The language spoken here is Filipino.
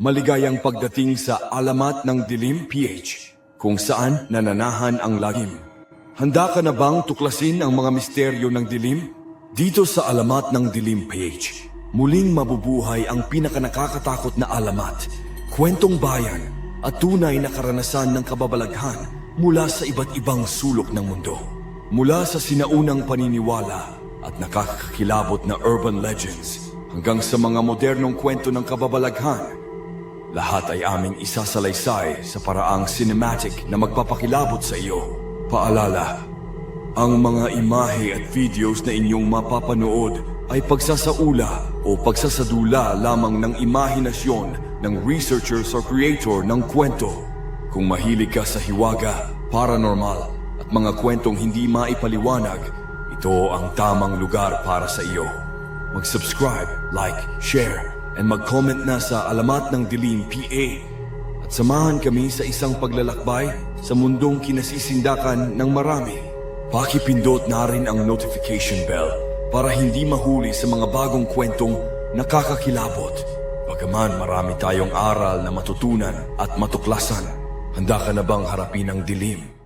Maligayang pagdating sa Alamat ng Dilim PH, kung saan nananahan ang lagim. Handa ka na bang tuklasin ang mga misteryo ng dilim? Dito sa Alamat ng Dilim PH, muling mabubuhay ang pinakanakakatakot na alamat, kwentong bayan at tunay na karanasan ng kababalaghan mula sa iba't ibang sulok ng mundo. Mula sa sinaunang paniniwala at nakakakilabot na urban legends hanggang sa mga modernong kwento ng kababalaghan, lahat ay aming isasalaysay sa paraang cinematic na magpapakilabot sa iyo. Paalala, ang mga imahe at videos na inyong mapapanood ay pagsasaula o pagsasadula lamang ng imahinasyon ng researchers or creator ng kwento. Kung mahilig ka sa hiwaga, paranormal at mga kwentong hindi maipaliwanag, ito ang tamang lugar para sa iyo. Mag-subscribe, like, share, and mag-comment na sa Alamat ng Dilim PA. At samahan kami sa isang paglalakbay sa mundong kinasisindakan ng marami. Pakipindot na rin ang notification bell para hindi mahuli sa mga bagong kwentong nakakakilabot. Bagaman marami tayong aral na matutunan at matuklasan, handa ka na bang harapin ang dilim?